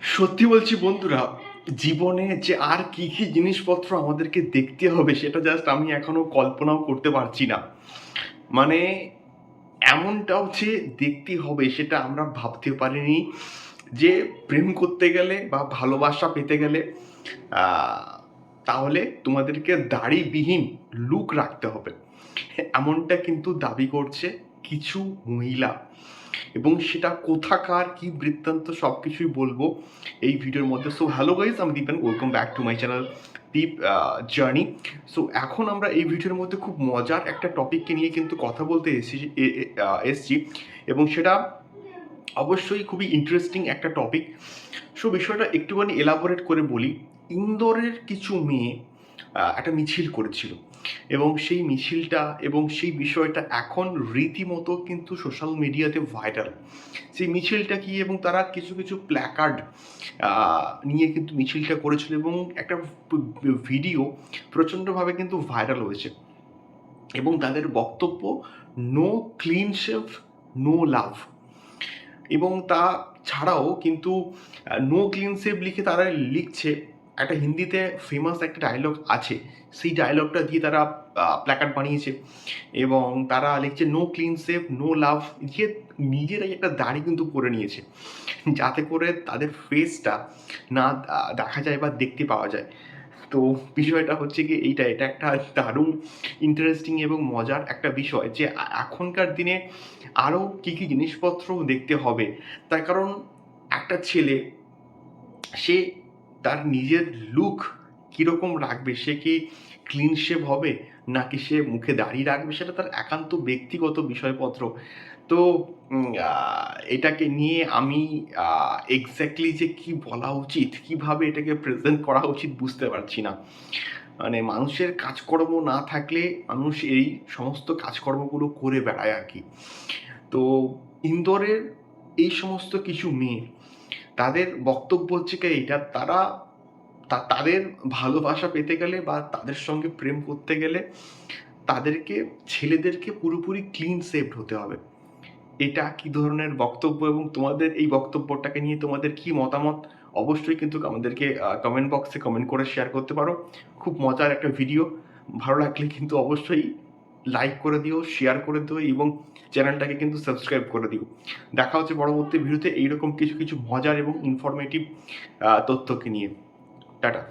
সত্যি বলছি বন্ধুরা, জীবনে যে আর কি কি জিনিসপত্র আমাদেরকে দেখতে হবে সেটা জাস্ট আমি এখনও কল্পনাও করতে পারছি না। মানে এমনটাও যে দেখতে হবে সেটা আমরা ভাবতে পারিনি যে প্রেম করতে গেলে বা ভালোবাসা পেতে গেলে তাহলে তোমাদেরকে দাড়িবিহীন লুক রাখতে হবে। এমনটা কিন্তু দাবি করছে কিছু মহিলা। এবং সেটা কোথাকার, কি বৃত্তান্ত সব কিছুই বলব এই ভিডিওর মধ্যে। সো হ্যালো গাইজ আমি Dipen welcome back to my channel Deep journey so এখন আমরা এই ভিডিওর মধ্যে খুব মজার একটা টপিককে নিয়ে কিন্তু কথা বলতে এসেছি এসেছি। এবং সেটা অবশ্যই খুবই ইন্টারেস্টিং একটা টপিক সো বিষয়টা একটুখানি এলাবোরেট করে বলি। ইন্দোরের কিছু মেয়ে একটা মিছিল করেছিল। এবং সেই মিছিলটা এবং সেই বিষয়টা এখন রীতিমতো কিন্তু সোশ্যাল মিডিয়াতে ভাইরাল সেই মিছিলটা কি এবং তারা কিছু কিছু প্ল্যাকার্ড নিয়ে কিন্তু মিছিলটা করেছিল এবং একটা ভিডিও প্রচণ্ডভাবে কিন্তু ভাইরাল হয়েছে। এবং তাদের বক্তব্য no clean shave no love এবং তা ছাড়াও কিন্তু নো ক্লিন সেভ লিখে তারা লিখছে একটা হিন্দিতে ফেমাস একটা ডায়লগ আছে। সেই ডায়লগটা দিয়ে তারা প্ল্যাকার্ড বানিয়েছে এবং তারা লিখছে no clean shave no love দিয়ে নিজেরাই একটা দাড়ি কিন্তু করে নিয়েছে। যাতে করে তাদের ফেসটা না দেখা যায় বা দেখতে পাওয়া যায়। তো বিষয়টা হচ্ছে কি এইটা, এটা একটা দারুণ ইন্টারেস্টিং এবং মজার একটা বিষয় যে এখনকার দিনে আরও কী কী জিনিসপত্র দেখতে হবে। তার কারণ একটা ছেলে, সে তার নিজের লুক কীরকম রাখবে? সে কি ক্লিন শেভ হবে? নাকি সে মুখে দাড়ি রাখবে? সেটা তার একান্ত ব্যক্তিগত বিষয়পত্র। তো এটাকে নিয়ে আমি এক্স্যাক্টলি যে কি বলা উচিত, কীভাবে এটাকে প্রেজেন্ট করা উচিত বুঝতে পারছি না। মানে মানুষের কাজকর্ম না থাকলে মানুষ এই সমস্ত কাজকর্মগুলো করে বেড়ায় আর কি। তো, ইন্দোরের এই সমস্ত কিছু মেয়ে, তাদের বক্তব্য হচ্ছে কি এইটা তারা তাদের ভালোবাসা পেতে গেলে বা তাদের সঙ্গে প্রেম করতে গেলে তাদেরকে, ছেলেদেরকে পুরোপুরি ক্লিন সেভড হতে হবে। এটা কি ধরনের বক্তব্য এবং তোমাদের এই বক্তব্যটাকে নিয়ে তোমাদের কি মতামত? অবশ্যই কিন্তু আমাদেরকে কমেন্ট বক্সে কমেন্ট করে শেয়ার করতে পারো। খুব মজার একটা ভিডিও ভালো লাগলে কিন্তু অবশ্যই লাইক করে দিও শেয়ার করে দিও এবং চ্যানেলটাকে কিন্তু সাবস্ক্রাইব করে দিও। দেখা হচ্ছে পরবর্তী ভিডিওতে। এইরকম কিছু কিছু মজার এবং ইনফরমেটিভ তথ্যকে নিয়ে। টাটা।